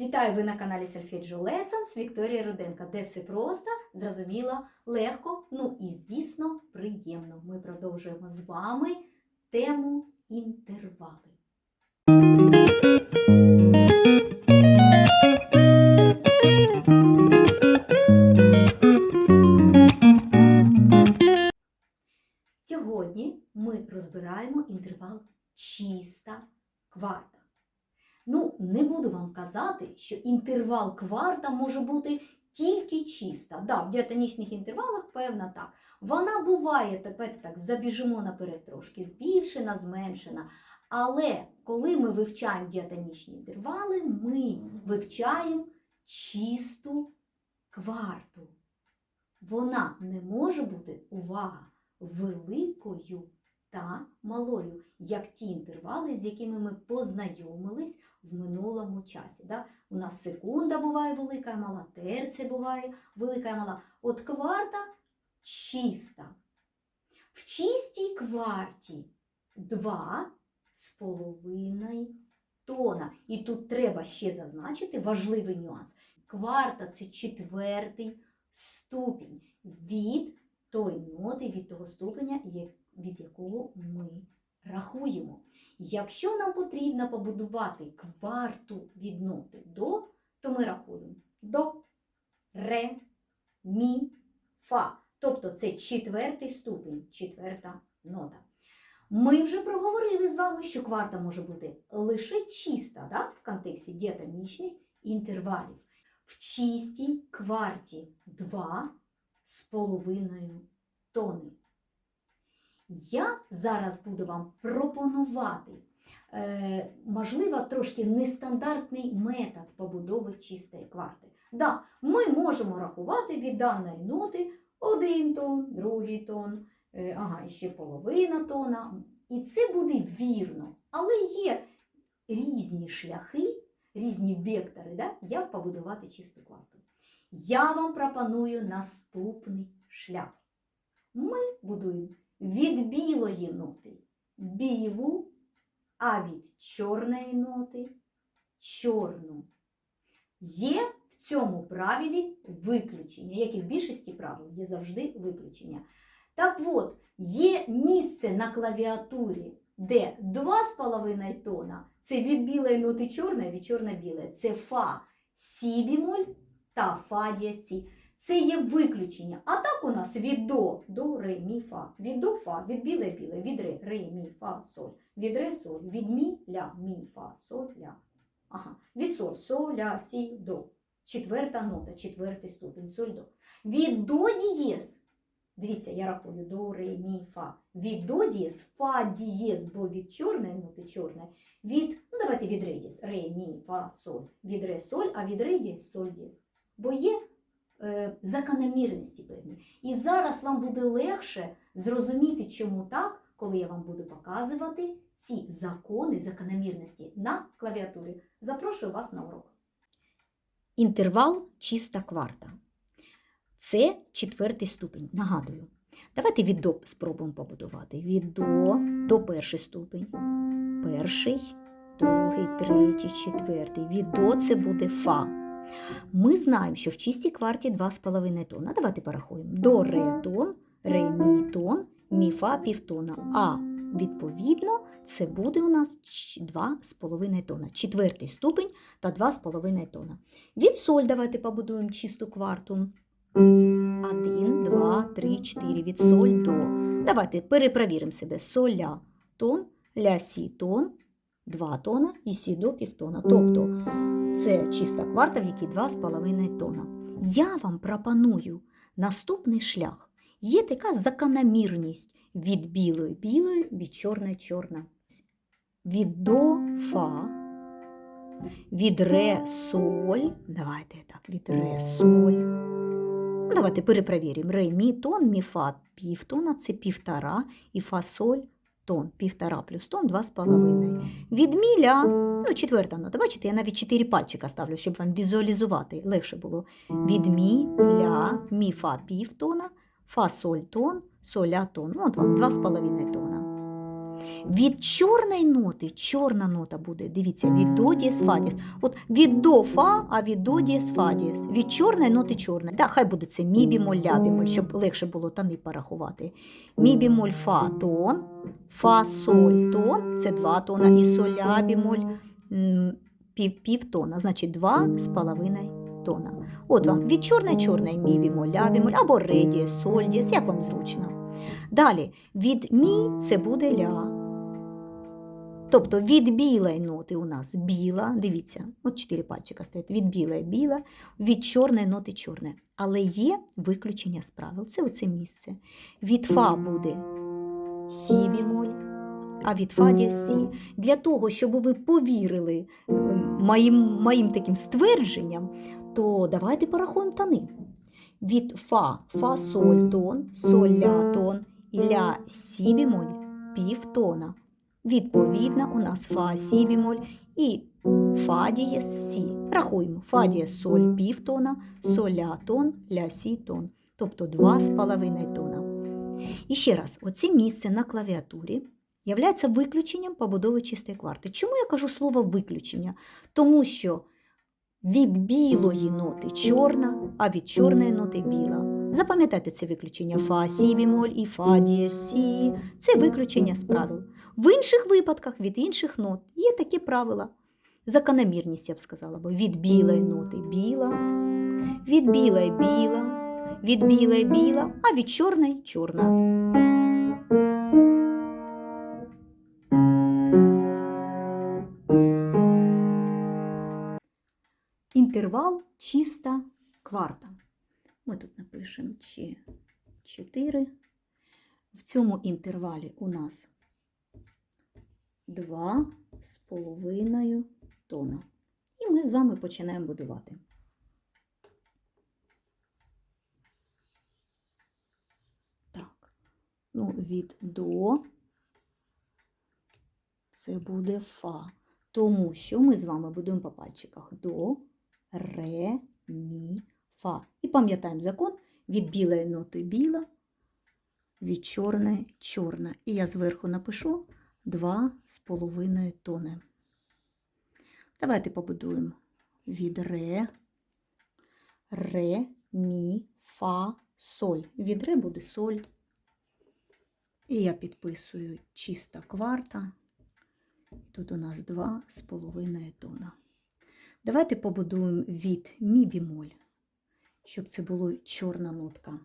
Вітаю ви на каналі Solfeggio Lessons Вікторія Руденка, де все просто, зрозуміло, легко, ну і, звісно, приємно. Ми продовжуємо з вами тему інтервали. Сьогодні ми розбираємо інтервал чиста кварта. Ну, не буду вам казати, що інтервал кварта може бути тільки чиста. Да, в діатонічних інтервалах, певно, так. Вона буває, тепер так забіжимо наперед трошки, збільшена, зменшена. Але коли ми вивчаємо діатонічні інтервали, ми вивчаємо чисту кварту. Вона не може бути, увага, великою та малою, як ті інтервали, з якими ми познайомились в минулому часі. Да? У нас секунда буває велика і мала, терця буває велика і мала. От кварта чиста. В чистій кварті два з половиною тона. І тут треба ще зазначити важливий нюанс. Кварта це четвертий ступінь від тої ноти, від того ступеня, є- від якого ми рахуємо. Якщо нам потрібно побудувати кварту від ноти до, то ми рахуємо до, ре, мі, фа. Тобто це четвертий ступінь, четверта нота. Ми вже проговорили з вами, що кварта може бути лише чиста да, в контексті діатонічних інтервалів. В чистій кварті 2 з половиною тони. Я зараз буду вам пропонувати, е, можливо, трошки нестандартний метод побудови чистої кварти. Да, ми можемо рахувати від даної ноти один тон, другий тон, е, ага, ще половина тона. І це буде вірно. Але є різні шляхи, різні вектори, да, як побудувати чисту кварту. Я вам пропоную наступний шлях. Ми будуємо від білої ноти білу, а від чорної ноти чорну. Є в цьому правилі виключення, як і в більшості правил, є завжди виключення. Так от, є місце на клавіатурі, де 2,5 тона це від білої ноти чорної, від чорно-білої. Це фа сі бімоль та фа дієс сі. Це є виключення. А так у нас від до до ре, мі, фа, від до фа, від біле біле, від ре, ре, мі, фа, соль, від ре, соль, від мі, ля, мі, фа, соль, ля. Ага, від соль, соль, ля, сі, до. Четверта нота, четвертий ступень, соль, до. Від до дієс. Дивіться, я рахую до, ре, мі, фа. Від до дієс, фа дієс, бо від чорної ноти чорної. Від, ну давайте від ре дієс, ре, мі, фа, соль. Від ре, соль, а від ре дієс, соль дієс. Бо є закономірності певні. І зараз вам буде легше зрозуміти, чому так, коли я вам буду показувати ці закони, закономірності на клавіатурі. Запрошую вас на урок. Інтервал чиста кварта. Це четвертий ступень. Нагадую. Давайте від до спробуємо побудувати. Від до, до перший ступень. Перший, другий, третій, четвертий. Від до це буде фа. Ми знаємо, що в чистій кварті 2,5 тона. Давайте порахуємо. До ре тон, ре мі тон, мі фа півтона. А відповідно це буде у нас 2,5 тона. Четвертий ступень та 2,5 тона. Від соль давайте побудуємо чисту кварту. 1, 2, 3, 4. Від соль до. Давайте перепровіримо себе. Соля тон, ля сі тон, 2 тона і сі до півтона. Тобто це чиста кварта, в якій 2,5 тона. Я вам пропоную наступний шлях. Є така закономірність від білої білої, від чорної чорна. Від до фа, від ре соль. Давайте так, від ре соль. Давайте перепровіримо. Ре мі тон, мі фа півтона, це півтора, і фа соль тон. Півтора плюс тон два з половиною. Від міля, ну, четверта нота. Бачите, я навіть чотири пальчика ставлю, щоб вам візуалізувати легше було. Від мі, ля, півтона, фа соль тон, соля тон. Ну, от вам два з половиною тона. Від чорної ноти, чорна нота буде, дивіться, від до дієс фа дієс. От від до фа, а від до дієс фа дієс. Від чорної ноти чорна. Да, хай буде це мі бімоль, ля бімоль, щоб легше було тони порахувати. Мі бімоль фа тон, фа соль тон, це два тона, і соль ля бімоль м, пів, півтона, значить два з половиною тона. От вам від чорної чорної мі бімоль, ля бімоль, або ре дієс, соль дієс, як вам зручно. Далі від мі це буде ля. Тобто від білої ноти у нас біла, дивіться, от чотири пальчика стоять. Від білої біла, від чорної ноти чорне. Але є виключення з правил. Це оце місце. Від фа буде сі бімоль, а від фа дієс сі. Для того, щоб ви повірили моїм, моїм таким ствердженням, то давайте порахуємо тони. Від фа, фа соль тон, соль ля тон ля сі бімоль півтона. Відповідно, у нас фа сі бімоль і фа дієс сі. Рахуємо. Фа дієс соль півтона, соль ля тон, ля сі тон. Тобто 2,5 тона. І ще раз, оце місце на клавіатурі являється виключенням побудови чистої кварти. Чому я кажу слово виключення? Тому що від білої ноти чорна, а від чорної ноти біла. Запам'ятайте це виключення фа сі бімоль і фа дієс сі. Це виключення з правил. В інших випадках від інших нот є такі правила. Закономірність, я б сказала, бо від білої ноти біла, від білої біла, від білої біла, а від чорної чорна. Інтервал чиста кварта. Ми тут напишемо чи 4. В цьому інтервалі у нас 2 з половиною тона. І ми з вами починаємо будувати. Так, ну, від до це буде фа. Тому що ми з вами будуємо по пальчиках до, ре, мі, фа. І пам'ятаємо закон від білої ноти біла, від чорної чорна. І я зверху напишу 2 з половиною тони. Давайте побудуємо від ре, ре, мі, фа, соль. Від ре буде соль. І я підписую чиста кварта. Тут у нас 2 з половиною тона. Давайте побудуємо від мі бімоль, щоб це була чорна нотка.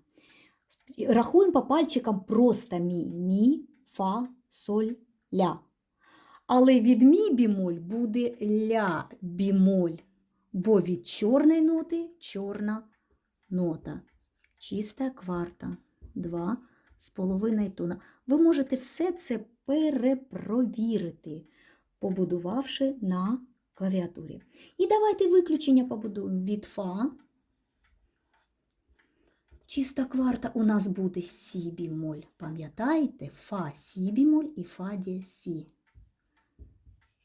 Рахуємо по пальчикам просто мі, мі, фа, соль, ля. Але від мі бімоль буде ля бімоль, бо від чорної ноти чорна нота. Чиста кварта. 2 з половиною тона. Ви можете все це перепровірити, побудувавши на клавіатурі. І давайте виключення побудуємо від фа. Чиста кварта у нас буде сі бімоль. Пам'ятаєте? Фа сі бімоль і фа дієс сі.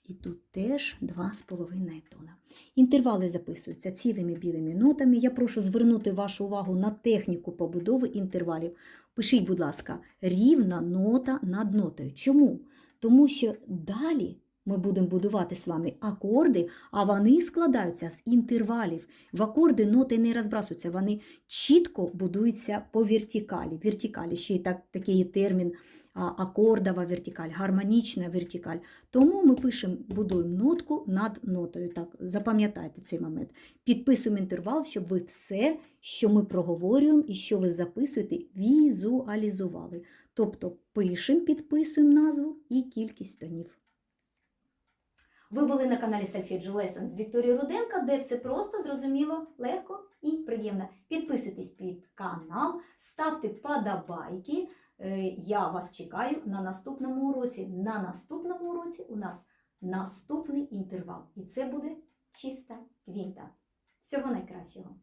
І тут теж 2,5 тона. Інтервали записуються цілими білими нотами. Я прошу звернути вашу увагу на техніку побудови інтервалів. Пишіть, будь ласка, рівна нота над нотою. Чому? Тому що далі ми будемо будувати з вами акорди, а вони складаються з інтервалів. В акорди ноти не розбрасуються, вони чітко будуються по вертикалі. Вертикалі ще й так, такий термін акордова вертикаль, гармонічна вертикаль. Тому ми пишемо, будуємо нотку над нотою. Так, запам'ятайте цей момент. Підписуємо інтервал, щоб ви все, що ми проговорюємо і що ви записуєте, візуалізували. Тобто пишемо, підписуємо назву і кількість тонів. Ви були на каналі Solfeggio Lesson з Вікторією Руденко, де все просто, зрозуміло, легко і приємно. Підписуйтесь під канал, ставте подобайки. Е, Я вас чекаю на наступному уроці. На наступному уроці у нас наступний інтервал. І це буде чиста квінта. Всього найкращого!